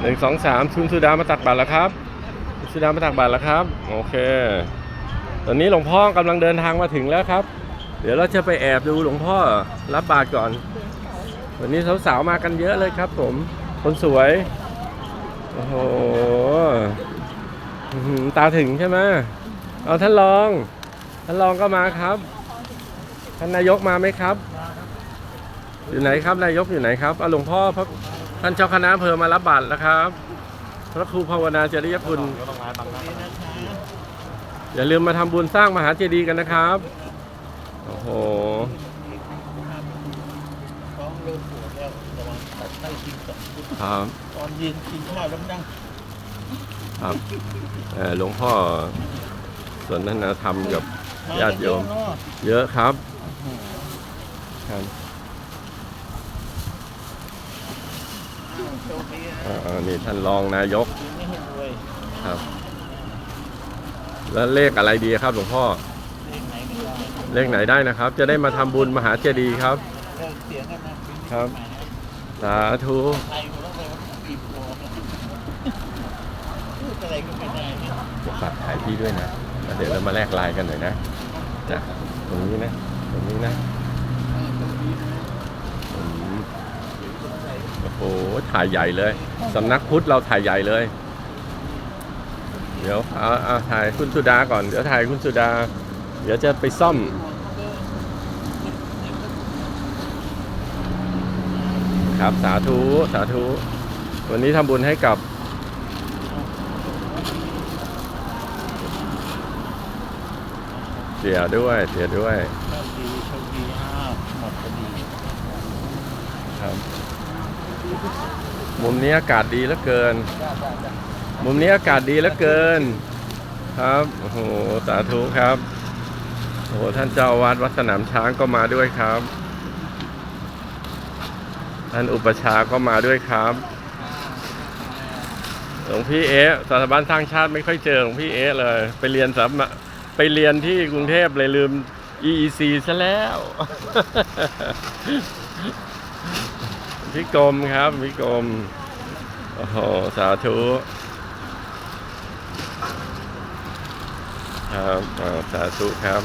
หนึ่งสองสามคุณสุดามาตักบาตรแล้วครับคุณสุดามาตักบาตรแล้วครับ โอเค ตอนนี้หลวงพ่อกำลังเดินทางมาถึงแล้วครับ เดี๋ยวเราจะไปแอบดูหลวงพ่อรับบาตรก่อน วันนี้สาวๆมากันเยอะเลยครับ ผม คนสวย โอ้โหตาถึงใช่ไหมเอาท่านรอง ท่านรองก็มาครับ ท่านนายกมาไหมครับ อยู่ไหนครับนายกอยู่ไหนครับเอาหลวงพ่อพระ ท่านเจ้าคณะอำเภอมารับบาตรแล้วครับ พระครูภาวนาจริยคุณ อย่าลืมมาทำบุญสร้างมหาเจดีย์กันนะครับ โอ้โห ท้องเริ่มปวดแล้วระวังตัดไส้กินสองชุดครับ ตอนเย็นกินข้าวแล้วนั่งครับเอ่อหลวงพ่อสนทนาธรรมกับ ญาติโยมเนาะเยอะครับครับ โชคดีนะ อ่านี่ท่านรองนายกกินไม่ให้รวยครับ แล้วเลขอะไรดีครับ หลวงพ่อเลขไหนก็ได้เลขไหนได้นะครับ จะได้มาทำบุญมหาเจดีย์ครับเลิกเสียงกันนะครับ สาธุไทยคนละเลยว่าปีบคอพูดอะไรก็ไม่ได้เนี่ยจะฝากถ่ายพี่ด้วยนะแล้วเดี๋ยวเรามาแลกไลน์กันหน่อยนะจ้ะตรงนี้นะ ตรงนี้นะอืม โอ้โหถ่ายใหญ่เลยสำนักพุทธเราถ่ายใหญ่เลย เดี๋ยวเอาเอาถ่ายคุณสุดาก่อน เดี๋ยวถ่ายคุณสุดา เดี๋ยวจะไปซ่อม ครับสาธุสาธุ วันนี้ทำบุญให้กับ เสียด้วย เสียด้วย โชคดีโชคดีอ้าวหมดพอดี ครับ มุมนี้อากาศดีเหลือเกิน มุมนี้อากาศดีเหลือเกิน ครับโอ้โหสาธุครับโอ้โหท่านเจ้าวาดวัดสนามช้างก็มาด้วยครับ ท่านอุปชาก็มาด้วยครับหลวงพี่เอ๊สถาบันสร้างชาติไม่ค่อยเจอหลวงพี่เอ๊เลย ไปเรียนสามไปเรียนที่กรุงเทพเลยลืม EEC ซะแล้ว พี่กรมครับพี่กรมโอ้โหสาธุครับสาธุครับ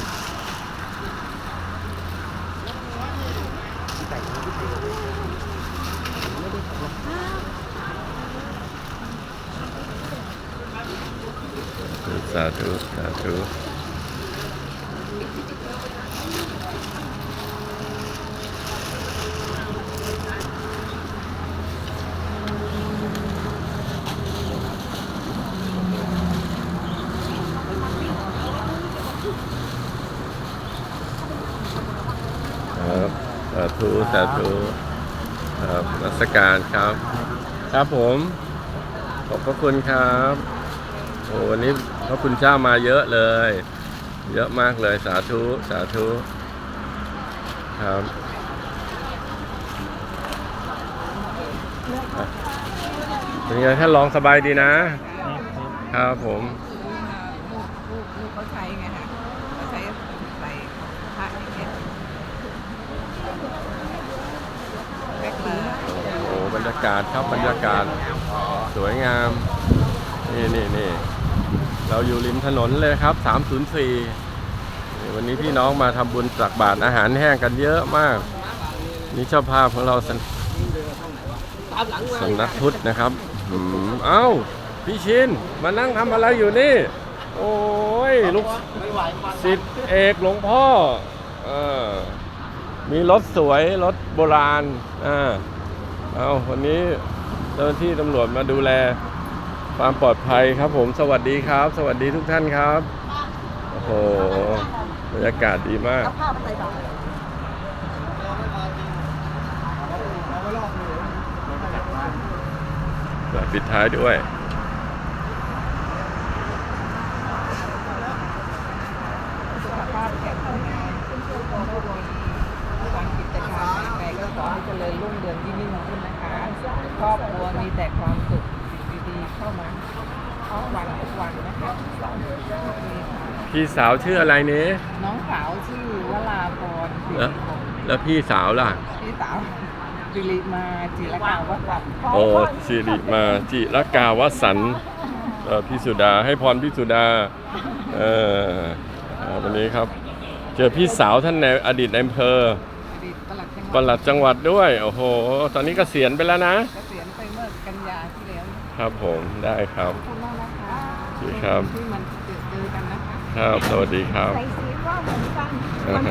สาธุสาธุ ครับสา ธุสาธุครับรัศการครับ ครับผม ขอบพระคุณครับโอ้วันนี้พระคุณเจ้ามาเยอะเลย เยอะมากเลยสาธุสาธุครับเป็นไงท่านรองสบายดีนะ ครับผมลูกลูกลูกเขาใช้ไงคะเขาใช้ใส่พระอย่างเงี้ยแบกมา โอ้โหบรรยากาศครับบรรยากาศสวยงาม นี่นี่นี่เราอยู่ริมถนนเลยครับ 304นี่วันนี้พี่น้องมาทำบุญตักบาตรอาหารแห้งกันเยอะมาก นี่เจ้าภาพของเราสนสำนักพุทธนะครับเอ้า พี่ชิน มานั่งทำอะไรอยู่นี่ โอ้ย ลูกไม่ไหวมันสิทธิเอกหลวงพ่อ เออ มีรถสวย รถโบราณ อ่า เอาวันนี้เจ้าหน้าที่ตำรวจมาดูแลความปลอดภัยครับผม สวัสดีครับ สวัสดีทุกท่านครับ โอ้โห บรรยากาศดีมากภาพอะไรบ้างปิดท้ายด้วย สุขภาพแข็งแรงคุณผู้ชมผู้บริทำกิจการไปก็ขอให้เจริญรุ่งเรืองยิ่งยิ่งขึ้นนะคะ ครอบครัวมีแต่ความสุขสิ่งดีๆเข้ามาทุกวันทุกวันนะคะสาธุค่ะพี่สาวชื่ออะไรนี้น้องสาวชื่อวราพรสิแล้วริพงศ์แล้วพี่สาวล่ะ พี่สาวสิริมาจิรกาวสันต์โอ้สิริมาจิรกาวสันต์เอ่อพี่สุดาให้พรพี่สุดาเออเอ่อวันนี้ครับ เจอพี่สาวท่านในอดีตในอำเภออดีตปลัดจังหปวัดลัดจังหวัดด้วย โอ้โห ตอนนี้เกษียณไปแล้วนะ เก ครับผมได้ครับขอบคุณมากนะคะโอเคครับที่มันเจอเจอกันนะคะครับสวัสดีครับ ใส่สีก็เหมือนกันอ่าฮ